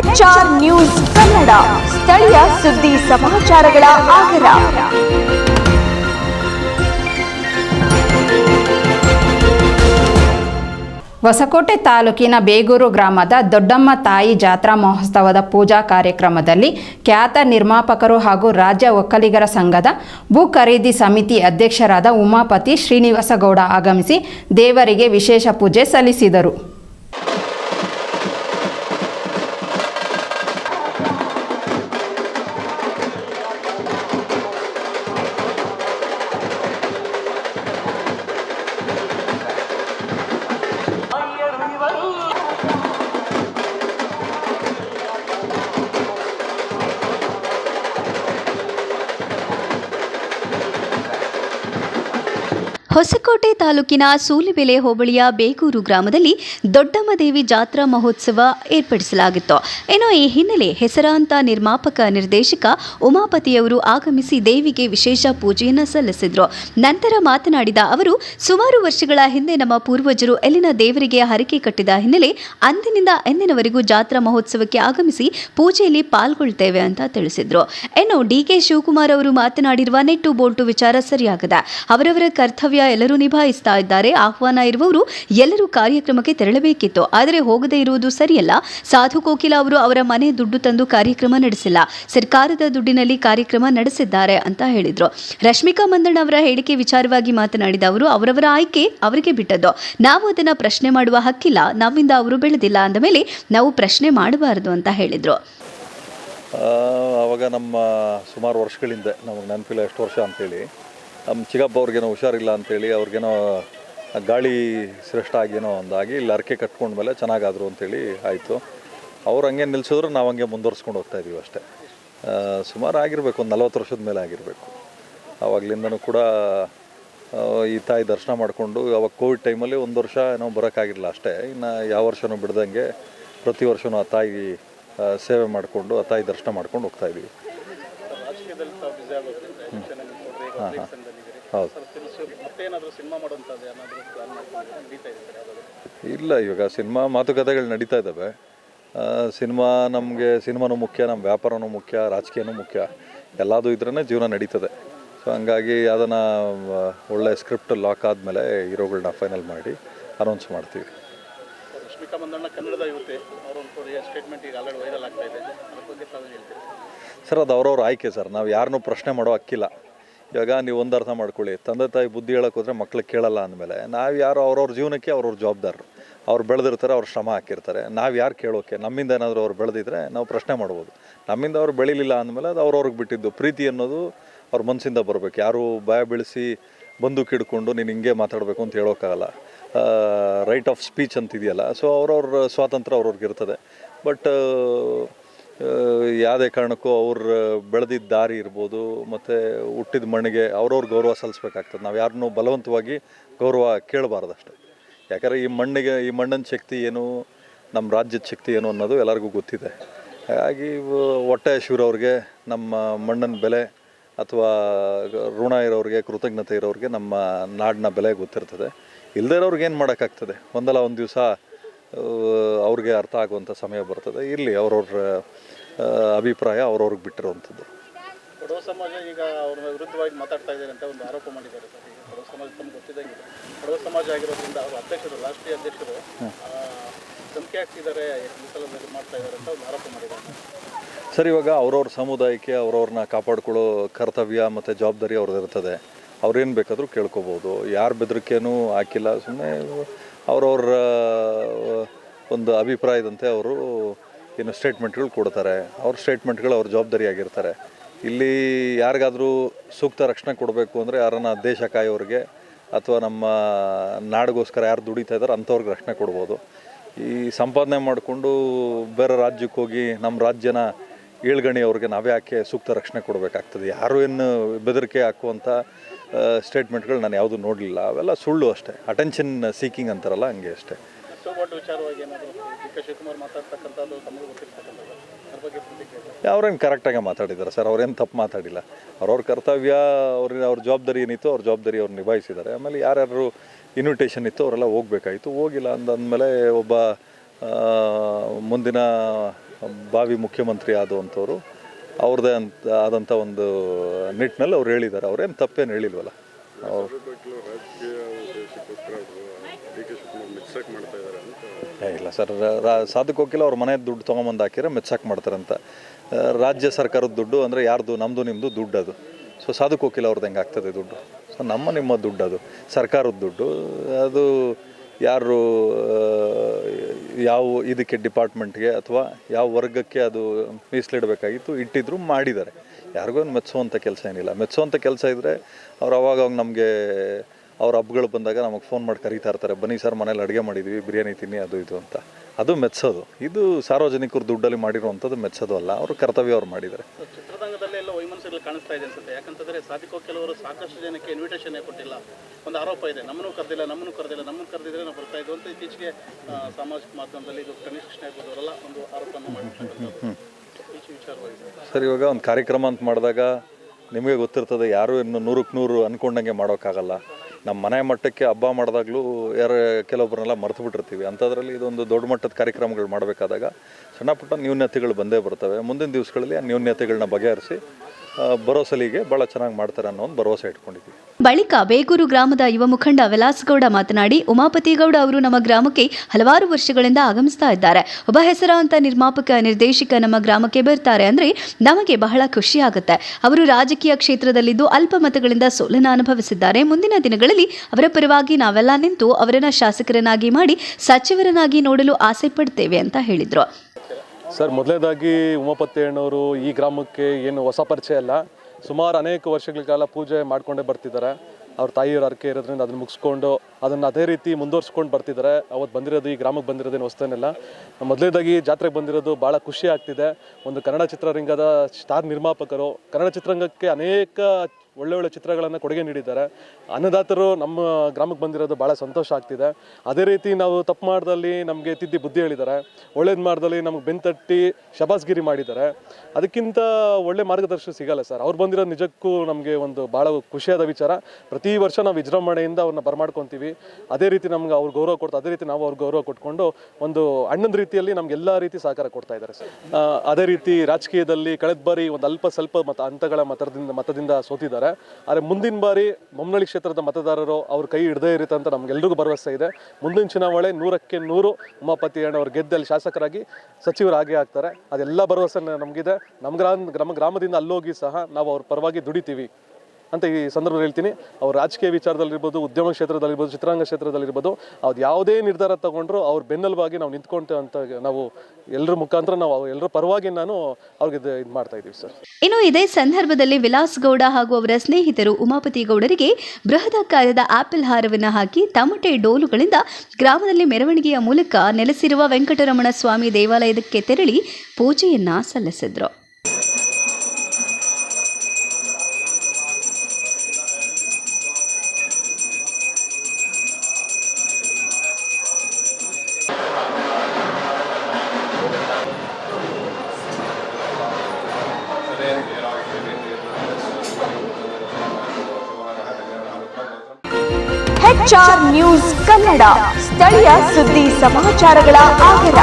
HR news Kannada. ಸ್ಥಳೀಯ ಸುದ್ದಿ ಸಮಾಚಾರಗಳ ಆಗರ. ಹೊಸಕೋಟೆ ತಾಲೂಕಿನ ಬೇಗೂರು ಗ್ರಾಮದ ದೊಡ್ಡಮ್ಮ ತಾಯಿ ಜಾತ್ರಾ ಮಹೋತ್ಸವದ ಪೂಜಾ ಕಾರ್ಯಕ್ರಮದಲ್ಲಿ ಖ್ಯಾತ ನಿರ್ಮಾಪಕರು ಹಾಗೂ ರಾಜ್ಯ ಒಕ್ಕಲಿಗರ ಸಂಘದ ಭೂ ಖರೀದಿ ಸಮಿತಿ ಅಧ್ಯಕ್ಷರಾದ ಉಮಾಪತಿ ಶ್ರೀನಿವಾಸಗೌಡ ಆಗಮಿಸಿ ದೇವರಿಗೆ ವಿಶೇಷ ಪೂಜೆ ಸಲ್ಲಿಸಿದರು. ಹೊಸಕೋಟೆ ತಾಲೂಕಿನ ಸೂಲಿಬೆಲೆ ಹೋಬಳಿಯ ಬೇಗೂರು ಗ್ರಾಮದಲ್ಲಿ ದೊಡ್ಡಮ್ಮದೇವಿ ಜಾತ್ರಾ ಮಹೋತ್ಸವ ಏರ್ಪಡಿಸಲಾಗಿತ್ತು. ಏನೋ ಈ ಹಿನ್ನೆಲೆ ಹೆಸರಾಂತ ನಿರ್ಮಾಪಕ ನಿರ್ದೇಶಕ ಉಮಾಪತಿಯವರು ಆಗಮಿಸಿ ದೇವಿಗೆ ವಿಶೇಷ ಪೂಜೆಯನ್ನು ಸಲ್ಲಿಸಿದರು. ನಂತರ ಮಾತನಾಡಿದ ಅವರು, ಸುಮಾರು ವರ್ಷಗಳ ಹಿಂದೆ ನಮ್ಮ ಪೂರ್ವಜರು ಎಲ್ಲಿನ ದೇವರಿಗೆ ಹರಕೆ ಕಟ್ಟಿದ ಹಿನ್ನೆಲೆ ಅಂದಿನಿಂದ ಎಂದಿನವರೆಗೂ ಜಾತ್ರಾ ಮಹೋತ್ಸವಕ್ಕೆ ಆಗಮಿಸಿ ಪೂಜೆಯಲ್ಲಿ ಪಾಲ್ಗೊಳ್ತೇವೆ ಅಂತ ತಿಳಿಸಿದರು. ಇನ್ನು ಡಿ ಕೆ ಶಿವಕುಮಾರ್ ಅವರು ಮಾತನಾಡಿರುವ ನೆಟ್ಟು ಬೋಲ್ಟು ವಿಚಾರ ಸರಿಯಾಗದ. ಅವರವರ ಕರ್ತವ್ಯ ಎಲ್ಲರೂ ನಿಭಾಯಿಸ್ತಾ ಇದ್ದಾರೆ. ಆಹ್ವಾನ ಇರುವವರು ಎಲ್ಲರೂ ಕಾರ್ಯಕ್ರಮಕ್ಕೆ ತೆರಳಬೇಕಿತ್ತು. ಆದರೆ ಹೋಗದೇ ಇರುವುದು ಸರಿಯಲ್ಲ. ಸಾಧು ಕೋಕಿಲ ಅವರು ಅವರ ಮನೆ ದುಡ್ಡು ತಂದು ಕಾರ್ಯಕ್ರಮ ನಡೆಸಿಲ್ಲ. ಸರ್ಕಾರದ ದುಡ್ಡಿನಲ್ಲಿ ಕಾರ್ಯಕ್ರಮ ನಡೆಸಿದ್ದಾರೆ ಅಂತ ಹೇಳಿದ್ರು. ರಶ್ಮಿಕಾ ಮಂದಣ್ಣ ಅವರ ಹೇಳಿಕೆ ವಿಚಾರವಾಗಿ ಮಾತನಾಡಿದ ಅವರು, ಅವರವರ ಆಯ್ಕೆ ಅವರಿಗೆ ಬಿಟ್ಟದ್ದು. ನಾವು ಅದನ್ನ ಪ್ರಶ್ನೆ ಮಾಡುವ ಹಕ್ಕಿಲ್ಲ. ನಮ್ಮಿಂದ ಅವರು ಬೆಳೆದಿಲ್ಲ ಅಂದ ಮೇಲೆ ನಾವು ಪ್ರಶ್ನೆ ಮಾಡಬಾರದು ಅಂತ ಹೇಳಿದರು. ಆವಾಗ ನಮ್ಮ ಸುಮಾರು ವರ್ಷಗಳಿಂದ, ನಮಗೆ ನೆನಪಿಲ್ಲ ಎಷ್ಟು ವರ್ಷ ಅಂತೇಳಿ. ನಮ್ಮ ಚಿಕ್ಕಪ್ಪ ಅವ್ರಿಗೇನೋ ಹುಷಾರಿಲ್ಲ ಅಂತೇಳಿ ಅವ್ರಿಗೇನೋ ಗಾಳಿ ಶ್ರೇಷ್ಠ ಆಗೇನೋ ಒಂದಾಗಿ ಇಲ್ಲಿ ಅರಕೆ ಕಟ್ಕೊಂಡ್ಮೇಲೆ ಚೆನ್ನಾಗಾದರು ಅಂತೇಳಿ ಆಯಿತು. ಅವ್ರು ಹಂಗೆ ನಿಲ್ಸಿದ್ರು ನಾವು ಹಂಗೆ ಮುಂದುವರ್ಸ್ಕೊಂಡು ಹೋಗ್ತಾ ಇದೀವಿ ಅಷ್ಟೇ. ಸುಮಾರು ಆಗಿರಬೇಕು ಒಂದು ನಲ್ವತ್ತು ವರ್ಷದ ಮೇಲೆ ಆಗಿರಬೇಕು. ಆವಾಗಲಿಂದನೂ ಕೂಡ ಈ ತಾಯಿ ದರ್ಶನ ಮಾಡಿಕೊಂಡು ಅವಾಗ ಕೋವಿಡ್ ಟೈಮಲ್ಲಿ ಒಂದು ವರ್ಷ ಏನೋ ಬರೋಕ್ಕಾಗಿರಲಿಲ್ಲ ಅಷ್ಟೇ. ಇನ್ನು ಯಾವ ವರ್ಷನೂ ಬಿಡ್ದಂಗೆ ಪ್ರತಿ ವರ್ಷವೂ ಆ ತಾಯಿ ಸೇವೆ ಮಾಡಿಕೊಂಡು ಆ ತಾಯಿ ದರ್ಶನ ಮಾಡ್ಕೊಂಡು ಹೋಗ್ತಾಯಿದ್ದೀವಿ ಇದೀವಿ. ಹಾಂ ಹಾಂ. ಹೌದು. ಇಲ್ಲ ಇವಾಗ ಸಿನಿಮಾ ಮಾತುಕತೆಗಳು ನಡೀತಾ ಇದ್ದಾವೆ ಸಿನಿಮಾ ನಮಗೆ ಸಿನಿಮಾನೂ ಮುಖ್ಯ ನಮ್ಮ ವ್ಯಾಪಾರನೂ ಮುಖ್ಯ ರಾಜಕೀಯನೂ ಮುಖ್ಯ. ಎಲ್ಲದು ಇದ್ರೇ ಜೀವನ ನಡೀತದೆ. ಸೊ ಹಂಗಾಗಿ ಅದನ್ನು ಒಳ್ಳೆ ಸ್ಕ್ರಿಪ್ಟ್ ಲಾಕ್ ಆದಮೇಲೆ ಹೀರೋಗಳನ್ನ ಫೈನಲ್ ಮಾಡಿ ಅನೌನ್ಸ್ ಮಾಡ್ತೀವಿ. ರಶ್ಮಿಕಾ ಮಂದಣ್ಣ ಕನ್ನಡದ ಯುವತೆ. ಅವರೊಂದು ಸ್ಟೇಟ್ಮೆಂಟ್ ಈಗ ಆಲ್ರೆಡಿ ವೈರಲ್ ಆಗ್ತಾ ಇದೆ. ಅದ್ರ ಬಗ್ಗೆ ತಾವೇನು ಸರ್ ಅದು ಅವ್ರವ್ರ ಆಯ್ಕೆ ಸರ್. ನಾವು ಯಾರನ್ನೂ ಪ್ರಶ್ನೆ ಮಾಡೋ ಹಕ್ಕಿಲ್ಲ. ಇವಾಗ ನೀವು ಒಂದು ಅರ್ಥ ಮಾಡ್ಕೊಳ್ಳಿ. ತಂದೆ ತಾಯಿ ಬುದ್ಧಿ ಹೇಳಕ್ಕೆ ಹೋದ್ರೆ ಮಕ್ಳು ಕೇಳಲ್ಲ ಅಂದಮೇಲೆ. ನಾವು ಯಾರು ಅವ್ರವ್ರ ಜೀವನಕ್ಕೆ ಅವ್ರವ್ರ ಜವಾಬ್ದಾರರು. ಅವ್ರು ಬೆಳೆದಿರ್ತಾರೆ, ಅವ್ರು ಶ್ರಮ ಹಾಕಿರ್ತಾರೆ. ನಾವು ಯಾರು ಕೇಳೋಕೆ? ನಮ್ಮಿಂದ ಏನಾದರೂ ಅವ್ರು ಬೆಳೆದಿದ್ರೆ ನಾವು ಪ್ರಶ್ನೆ ಮಾಡ್ಬೋದು. ನಮ್ಮಿಂದ ಅವ್ರು ಬೆಳಿಲಿಲ್ಲ ಅಂದಮೇಲೆ ಅದು ಅವ್ರವ್ರಿಗೆ ಬಿಟ್ಟಿದ್ದು. ಪ್ರೀತಿ ಅನ್ನೋದು ಅವ್ರ ಮನಸ್ಸಿಂದ ಬರಬೇಕು. ಯಾರು ಭಯ ಬೆಳೆಸಿ ಬಂದು ಕಿಡ್ಕೊಂಡು ನೀನು ಹಿಂಗೆ ಮಾತಾಡಬೇಕು ಅಂತ ಹೇಳೋಕ್ಕಾಗಲ್ಲ. ರೈಟ್ ಆಫ್ ಸ್ಪೀಚ್ ಅಂತಿದೆಯಲ್ಲ. ಸೊ ಅವ್ರವ್ರ ಸ್ವಾತಂತ್ರ್ಯ ಅವ್ರವ್ರಿಗೆ ಇರ್ತದೆ. ಬಟ್ ಯಾವುದೇ ಕಾರಣಕ್ಕೂ ಅವ್ರು ಬೆಳೆದಿದ್ದ ದಾರಿ ಇರ್ಬೋದು, ಮತ್ತು ಹುಟ್ಟಿದ ಮಣ್ಣಿಗೆ ಅವ್ರವ್ರ ಗೌರವ ಸಲ್ಲಿಸ್ಬೇಕಾಗ್ತದೆ. ನಾವು ಯಾರನ್ನೂ ಬಲವಂತವಾಗಿ ಗೌರವ ಕೇಳಬಾರ್ದು ಅಷ್ಟೆ ಯಾಕಂದರೆ ಈ ಮಣ್ಣಿಗೆ, ಈ ಮಣ್ಣಿನ ಶಕ್ತಿ ಏನು ನಮ್ಮ ರಾಜ್ಯದ ಶಕ್ತಿ ಏನು ಅನ್ನೋದು ಎಲ್ಲರಿಗೂ ಗೊತ್ತಿದೆ. ಹಾಗಾಗಿ ಹೊಟ್ಟೆ ಶಿವರವ್ರಿಗೆ ನಮ್ಮ ಮಣ್ಣಿನ ಬೆಲೆ ಅಥವಾ ಋಣ ಇರೋರಿಗೆ, ಕೃತಜ್ಞತೆ ಇರೋರಿಗೆ ನಮ್ಮ ನಾಡಿನ ಬೆಲೆ ಗೊತ್ತಿರ್ತದೆ. ಇಲ್ಲದೇ ಇರೋರಿಗೆ ಏನು ಮಾಡೋಕ್ಕಾಗ್ತದೆ? ಒಂದಲ್ಲ ಒಂದು ದಿವಸ ಅವ್ರಿಗೆ ಅರ್ಥ ಆಗುವಂಥ ಸಮಯ ಬರ್ತದೆ. ಇರಲಿ, ಅವ್ರವ್ರ ಅಭಿಪ್ರಾಯ ಅವ್ರವ್ರಿಗೆ ಬಿಟ್ಟಿರುವಂಥದ್ದು. ಬಡವ ಸಮಾಜ ಈಗ ಅವ್ರ ವಿರುದ್ಧವಾಗಿ ಮಾತಾಡ್ತಾ ಇದ್ದಾರೆ ಅಂತ ಒಂದು ಆರೋಪ ಮಾಡಿದ್ದಾರೆ ಸರ್. ಈಗ ಬಡವ ಸಮಾಜ ತಮ್ಗೆ ಗೊತ್ತಿದ್ದಂಗೆ ಬಡವ ಸಮಾಜ ಆಗಿರೋದ್ರಿಂದ ಅವರು ಅಧ್ಯಕ್ಷರು ರಾಷ್ಟ್ರೀಯ ಅಧ್ಯಕ್ಷರು ಧಮಕಿ ಹಾಕ್ತಿದ್ದಾರೆ ಈ ಸಲ ಇದು ಮಾಡ್ತಾ ಇದ್ದಾರೆ ಅಂತ ಒಂದು ಆರೋಪ ಮಾಡಿದ್ದಾರೆ. ಸರ್ ಇವಾಗ ಅವ್ರವ್ರ ಸಮುದಾಯಕ್ಕೆ ಅವ್ರವ್ರನ್ನ ಕಾಪಾಡ್ಕೊಳ್ಳೋ ಕರ್ತವ್ಯ ಮತ್ತು ಜವಾಬ್ದಾರಿ ಅವ್ರದ್ದು ಇರ್ತದೆ. ಅವ್ರೇನು ಬೇಕಾದರೂ ಕೇಳ್ಕೊಬೋದು. ಯಾರು ಬೆದರಿಕೆನೂ ಹಾಕಿಲ್ಲ. ಸುಮ್ಮನೆ ಅವ್ರವ್ರ ಒಂದು ಅಭಿಪ್ರಾಯದಂತೆ ಅವರು ಏನು ಸ್ಟೇಟ್ಮೆಂಟ್ಗಳು ಕೊಡ್ತಾರೆ. ಅವ್ರ ಸ್ಟೇಟ್ಮೆಂಟ್ಗಳು ಅವ್ರ ಜವಾಬ್ದಾರಿಯಾಗಿರ್ತಾರೆ. ಇಲ್ಲಿ ಯಾರಿಗಾದರೂ ಸೂಕ್ತ ರಕ್ಷಣೆ ಕೊಡಬೇಕು ಅಂದರೆ ಯಾರನ್ನ ದೇಶ ಕಾಯೋರಿಗೆ ಅಥವಾ ನಮ್ಮ ನಾಡಿಗೋಸ್ಕರ ಯಾರು ದುಡಿತಾ ಇದ್ದಾರೆ ಅಂಥವ್ರಿಗೆ ರಕ್ಷಣೆ ಕೊಡ್ಬೋದು. ಈ ಸಂಪಾದನೆ ಮಾಡಿಕೊಂಡು ಬೇರೆ ರಾಜ್ಯಕ್ಕೆ ಹೋಗಿ ನಮ್ಮ ರಾಜ್ಯನ ಏಳ್ಗಣಿ ಅವ್ರಿಗೆ ನಾವೇ ಯಾಕೆ ಸೂಕ್ತ ರಕ್ಷಣೆ ಕೊಡಬೇಕಾಗ್ತದೆ. ಯಾರು ಏನು ಬೆದರಿಕೆ ಹಾಕುವಂಥ ಸ್ಟೇಟ್ಮೆಂಟ್ಗಳು ನಾನು ಯಾವುದೂ ನೋಡಲಿಲ್ಲ. ಅವೆಲ್ಲ ಸುಳ್ಳು ಅಷ್ಟೇ. ಅಟೆನ್ಷನ್ ಸೀಕಿಂಗ್ ಅಂತಾರಲ್ಲ, ಹಂಗೆ ಅಷ್ಟೇ. ವಿಚಾರವಾಗಿ ಅವ್ರೇನು ಕರೆಕ್ಟಾಗಿ ಮಾತಾಡಿದ್ದಾರೆ ಸರ್? ಅವ್ರೇನು ತಪ್ಪು ಮಾತಾಡಿಲ್ಲ. ಅವ್ರವ್ರ ಕರ್ತವ್ಯ ಅವ್ರ ಅವ್ರ ಜವಾಬ್ದಾರಿ ಏನಿತ್ತು ಅವ್ರ ಜವಾಬ್ದಾರಿ ಅವ್ರು ನಿಭಾಯಿಸಿದ್ದಾರೆ. ಆಮೇಲೆ ಯಾರ್ಯಾರು ಇನ್ವಿಟೇಷನ್ ಇತ್ತು ಅವರೆಲ್ಲ ಹೋಗಬೇಕಾಯಿತು. ಹೋಗಿಲ್ಲ ಅಂದಮೇಲೆ ಒಬ್ಬ ಮುಂದಿನ ಭಾವಿ ಮುಖ್ಯಮಂತ್ರಿ ಆದಂಥವ್ರು ಅವ್ರದ್ದೇ ಅಂತ ಆದಂಥ ಒಂದು ನಿಟ್ಟಿನಲ್ಲಿ ಅವ್ರು ಹೇಳಿದ್ದಾರೆ. ಅವ್ರೇನು ತಪ್ಪೇನು ಹೇಳಿಲ್ವಲ್ಲ? ಅವ್ರು ಏ, ಇಲ್ಲ ಸರ್ ರಾ- ಅವ್ರ ಮನೆ ದುಡ್ಡು ತೊಗೊಂಬಂದು ಹಾಕಿದ್ರೆ ಮೆಚ್ಚಾಕ್ ಮಾಡ್ತಾರಂತ. ಆ, ರಾಜ್ಯ ಸರ್ಕಾರದ ದುಡ್ಡು ಅಂದರೆ ಯಾರ್ದು ನಮ್ಮದು ನಿಮ್ಮದು ದುಡ್ಡು ಅದು. ಸೊ ಸಾಧಕ್ ಅವ್ರದ್ದು ಹೆಂಗೆ ಆಗ್ತದೆ ದುಡ್ಡು? ಸೊ ನಮ್ಮ ನಿಮ್ಮ ದುಡ್ಡು ಅದು. ಸರ್ಕಾರದ ದುಡ್ಡು ಅದು ಯಾರು ಯಾವ ಇದಕ್ಕೆ ಡಿಪಾರ್ಟ್ಮೆಂಟ್ಗೆ ಅಥವಾ ಯಾವ ವರ್ಗಕ್ಕೆ ಅದು ಮೀಸಲಿಡಬೇಕಾಗಿತ್ತು ಇಟ್ಟಿದ್ರು ಮಾಡಿದ್ದಾರೆ. ಯಾರಿಗೂ ಮೆಚ್ಚುವಂಥ ಕೆಲಸ ಏನಿಲ್ಲ. ಮೆಚ್ಚುವಂಥ ಕೆಲಸ ಇದ್ದರೆ ಅವ್ರು ಅವಾಗ ನಮಗೆ ಅವ್ರ ಹಬ್ಬಗಳು ಬಂದಾಗ ನಮಗೆ ಫೋನ್ ಮಾಡಿ ಕರೀತಾ ಇರ್ತಾರೆ ಬನ್ನಿ ಸರ್ ಮನೇಲಿ ಅಡುಗೆ ಮಾಡಿದ್ವಿ ಬಿರಿಯಾನಿ ತಿನ್ನಿ ಅದು ಇದು ಅಂತ. ಅದು ಮೆಚ್ಚೋದು ಇದು ಸಾರ್ವಜನಿಕರು ದುಡ್ಡಲ್ಲಿ ಮಾಡಿರುವಂಥದ್ದು ಮೆಚ್ಚೋದು ಅಲ್ಲ ಅವರು ಕರ್ತವ್ಯ ಅವ್ರು ಮಾಡಿದ್ದಾರೆ. ಚಿತ್ರರಂಗದಲ್ಲೇ ಎಲ್ಲ ವೈಮನಸ್ಸುಗಳು ಕಾಣಿಸ್ತಾ ಇದೆ ಅನ್ಸುತ್ತೆ. ಯಾಕಂತಂದ್ರೆ ಸಾಧಿಕೋ ಕೆಲವರು ಸಾಕಷ್ಟು ಜನಕ್ಕೆ ಇನ್ವಿಟೇಷನ್ ಕೊಟ್ಟಿಲ್ಲ. ಒಂದು ಆರೋಪ ಇದೆ ನಮ್ಮನ್ನು ಕರೆದಿಲ್ಲ ನಮ್ಮನ್ನು ಕರೆದಿಲ್ಲ ನಮ್ಮನ್ನು ಕರೆದಿದ್ರೆ ನಾವು ಬರ್ತಾ ಇದ್ವು ಅಂತ ಇತ್ತೀಚೆಗೆ ಸಾಮಾಜಿಕ ಮಾಧ್ಯಮದಲ್ಲಿ ಇದು ಕನಿಷ್ಠ ಕೃಷ್ಣ ಇರ್ಬೋದವರೆಲ್ಲ ಒಂದು ಆರೋಪವನ್ನು ಮಾಡಿರ್ತಕ್ಕಂಥದ್ದು ಸರ್ ಇವಾಗ ಒಂದು ಕಾರ್ಯಕ್ರಮ ಅಂತ ಮಾಡಿದಾಗ ನಿಮಗೆ ಗೊತ್ತಿರ್ತದೆ ಯಾರು ಇನ್ನು ನೂರಕ್ಕೆ ನೂರು ಅಂದ್ಕೊಂಡಂಗೆ ಮಾಡೋಕ್ಕಾಗಲ್ಲ. ನಮ್ಮ ಮನೆ ಮಟ್ಟಕ್ಕೆ ಹಬ್ಬ ಮಾಡಿದಾಗಲೂ ಯಾರು ಕೆಲವೊಬ್ಬರನ್ನೆಲ್ಲ ಮರೆತು ಬಿಟ್ಟಿರ್ತೀವಿ. ಅಂಥದ್ರಲ್ಲಿ ಇದೊಂದು ದೊಡ್ಡ ಮಟ್ಟದ ಕಾರ್ಯಕ್ರಮಗಳು ಮಾಡಬೇಕಾದಾಗ ಸಣ್ಣ ಪುಟ್ಟ ನ್ಯೂನ್ಯತೆಗಳು ಬಂದೇ ಬರ್ತವೆ. ಮುಂದಿನ ದಿವಸಗಳಲ್ಲಿ ಆ ನ್ಯೂನ್ಯತೆಗಳನ್ನ ಬಗೆಹರಿಸಿ ಬರೋ ಸಲಿಗೆ ಭಾಳ ಚೆನ್ನಾಗಿ ಮಾಡ್ತಾರೆ ಅನ್ನೋ ಒಂದು ಭರವಸೆ ಇಟ್ಕೊಂಡಿದ್ದೀವಿ. ಬಳಿಕ ಬೇಗೂರು ಗ್ರಾಮದ ಯುವ ಮುಖಂಡ ವಿಲಾಸಗೌಡ ಮಾತನಾಡಿ, ಉಮಾಪತಿಗೌಡ ಅವರು ನಮ್ಮ ಗ್ರಾಮಕ್ಕೆ ಹಲವಾರು ವರ್ಷಗಳಿಂದ ಆಗಮಿಸ್ತಾ ಇದ್ದಾರೆ. ಒಬ್ಬ ಹೆಸರಾಂತ ನಿರ್ಮಾಪಕ, ನಿರ್ದೇಶಕ ನಮ್ಮ ಗ್ರಾಮಕ್ಕೆ ಬರ್ತಾರೆ ಅಂದ್ರೆ ನಮಗೆ ಬಹಳ ಖುಷಿ ಆಗುತ್ತೆ ಅವರು ರಾಜಕೀಯ ಕ್ಷೇತ್ರದಲ್ಲಿದ್ದು ಅಲ್ಪ ಮತಗಳಿಂದ ಸೋಲನ ಅನುಭವಿಸಿದ್ದಾರೆ. ಮುಂದಿನ ದಿನಗಳಲ್ಲಿ ಅವರ ಪರವಾಗಿ ನಾವೆಲ್ಲ ನಿಂತು ಅವರನ್ನ ಶಾಸಕರನ್ನಾಗಿ ಮಾಡಿ, ಸಚಿವರನ್ನಾಗಿ ನೋಡಲು ಆಸೆ ಪಡ್ತೇವೆ ಅಂತ ಹೇಳಿದ್ರು. ಸರ್ ಮೊದಲನೇದಾಗಿ ಉಮಾಪತಿ ಅಣ್ಣವರು ಈ ಗ್ರಾಮಕ್ಕೆ ಏನು ಹೊಸ ಪರಿಚಯ ಅಲ್ಲ. ಸುಮಾರು ಅನೇಕ ವರ್ಷಗಳ ಕಾಲ ಪೂಜೆ ಮಾಡ್ಕೊಂಡೇ ಬರ್ತಿದ್ದಾರೆ. ಅವ್ರ ತಾಯಿಯವ್ರ ಅರಕೆ ಇರೋದ್ರಿಂದ ಅದನ್ನ ಮುಗಿಸ್ಕೊಂಡು ಅದನ್ನು ಅದೇ ರೀತಿ ಮುಂದುವರ್ಸ್ಕೊಂಡು ಬರ್ತಿದ್ದಾರೆ. ಅವತ್ತು ಬಂದಿರೋದು ಈ ಗ್ರಾಮಕ್ಕೆ ಬಂದಿರೋದೇನು ವಸ್ತುನೆಲ್ಲ ಮೊದಲನೇದಾಗಿ ಜಾತ್ರೆಗೆ ಬಂದಿರೋದು ಭಾಳ ಖುಷಿ ಆಗ್ತಿದೆ. ಒಂದು ಕನ್ನಡ ಚಿತ್ರರಂಗದ ಸ್ಟಾರ್ ನಿರ್ಮಾಪಕರು ಕನ್ನಡ ಚಿತ್ರರಂಗಕ್ಕೆ ಅನೇಕ ಒಳ್ಳೆ ಒಳ್ಳೆ ಚಿತ್ರಗಳನ್ನು ಕೊಡುಗೆ ನೀಡಿದ್ದಾರೆ. ಅನ್ನದಾತರು ನಮ್ಮ ಗ್ರಾಮಕ್ಕೆ ಬಂದಿರೋದು ಭಾಳ ಸಂತೋಷ ಆಗ್ತಿದೆ. ಅದೇ ರೀತಿ ನಾವು ತಪ್ಪು ಮಾಡ್ದಲ್ಲಿ ನಮಗೆ ತಿದ್ದಿ ಬುದ್ಧಿ ಹೇಳಿದ್ದಾರೆ. ಒಳ್ಳೇದು ಮಾಡ್ದಲ್ಲಿ ನಮ್ಗೆ ಬೆಂತಟ್ಟಿ ಶಬಾಸ್ಗಿರಿ ಮಾಡಿದ್ದಾರೆ. ಅದಕ್ಕಿಂತ ಒಳ್ಳೆ ಮಾರ್ಗದರ್ಶನ ಸಿಗಲ್ಲ ಸರ್. ಅವ್ರು ಬಂದಿರೋದು ನಿಜಕ್ಕೂ ನಮಗೆ ಒಂದು ಭಾಳ ಖುಷಿಯಾದ ವಿಚಾರ. ಪ್ರತಿ ವರ್ಷ ನಾವು ವಿಜೃಂಭಣೆಯಿಂದ ಅವ್ರನ್ನ ಬರಮಾಡ್ಕೊತೀವಿ. ಅದೇ ರೀತಿ ನಮ್ಗೆ ಅವ್ರು ಗೌರವ ಕೊಡ್ತಾ, ಅದೇ ರೀತಿ ನಾವು ಅವ್ರಿಗೆ ಗೌರವ ಕೊಟ್ಕೊಂಡು ಒಂದು ಅಣ್ಣನ ರೀತಿಯಲ್ಲಿ ನಮ್ಗೆ ಎಲ್ಲ ರೀತಿ ಸಹಕಾರ ಕೊಡ್ತಾ ಇದ್ದಾರೆ ಸರ್. ಅದೇ ರೀತಿ ರಾಜಕೀಯದಲ್ಲಿ ಕಳೆದ ಬಾರಿ ಒಂದು ಅಲ್ಪ ಸ್ವಲ್ಪ ಮತ ಹಂತಗಳ ಮತದಿಂದ ಮತದಿಂದ ಸೋತಿದ್ದಾರೆ. ಆದರೆ ಮುಂದಿನ ಬಾರಿ ಬೊಮ್ಮನಳ್ಳಿ ಕ್ಷೇತ್ರದ ಮತದಾರರು ಅವ್ರ ಕೈ ಹಿಡದೇ ಇರುತ್ತೆ ಅಂತ ನಮಗೆಲ್ಲರಿಗೂ ಭರವಸೆ ಇದೆ. ಮುಂದಿನ ಚುನಾವಣೆ ನೂರಕ್ಕೆ ನೂರು ಉಮಾಪತಿ ಅಣ್ಣವ್ರು ಗೆದ್ದಲ್ಲಿ ಶಾಸಕರಾಗಿ ಸಚಿವರಾಗೇ ಆಗ್ತಾರೆ. ಅದೆಲ್ಲ ಭರವಸೆ ನಮಗಿದೆ. ನಮ್ಮ ಗ್ರಾಮ, ನಮ್ಮ ಗ್ರಾಮದಿಂದ ಅಲ್ಲೋಗಿ ಸಹ ನಾವು ಅವ್ರ ಪರವಾಗಿ ದುಡಿತೀವಿ. ಅಂತ ಈ ಸಂದರ್ಭದಲ್ಲಿ ಹೇಳ್ತೀನಿ. ಅವ್ರು ರಾಜಕೀಯ ವಿಚಾರದಲ್ಲಿರ್ಬೋದು, ಉದ್ಯಮ ಕ್ಷೇತ್ರದಲ್ಲಿರ್ಬೋದು, ಚಿತ್ರರಂಗ ಕ್ಷೇತ್ರದಲ್ಲಿರ್ಬೋದು ಅದು ಯಾವುದೇ ನಿರ್ಧಾರ ತಗೊಂಡ್ರು ಅವ್ರ ಬೆನ್ನೆಲುಬಾಗಿ ನಾವು ನಿಂತ್ಕೊಂತೇವೆ ಅಂತ ನಾವು ಎಲ್ಲರ ಮುಖಾಂತರ ನಾವು ಎಲ್ಲರ ಪರವಾಗಿ ನಾನು ಅವ್ರಿಗೆ ಇದು ಇದು ಮಾಡ್ತಾ ಇದ್ದೀವಿ ಸರ್. ಇನ್ನು ಇದೇ ಸಂದರ್ಭದಲ್ಲಿ ವಿಲಾಸ್ ಗೌಡ ಹಾಗೂ ಅವರ ಸ್ನೇಹಿತರು ಉಮಾಪತಿ ಗೌಡರಿಗೆ ಬೃಹದಾಕಾರದ ಆಪಲ್ ಹಾರವನ್ನು ಹಾಕಿ ತಮಟೆ ಡೋಲುಗಳಿಂದ ಗ್ರಾಮದಲ್ಲಿ ಮೆರವಣಿಗೆಯ ಮೂಲಕ ನೆಲೆಸಿರುವ ವೆಂಕಟರಮಣ ಸ್ವಾಮಿ ದೇವಾಲಯಕ್ಕೆ ತೆರಳಿ ಪೂಜೆಯನ್ನ ಸಲ್ಲಿಸಿದ್ರು. ಹೆಚ್ಆರ್ ನ್ಯೂಸ್ ಕನ್ನಡ ಸ್ಥಳೀಯ ಸುದ್ದಿ ಸಮಾಚಾರಗಳ ಆಗರ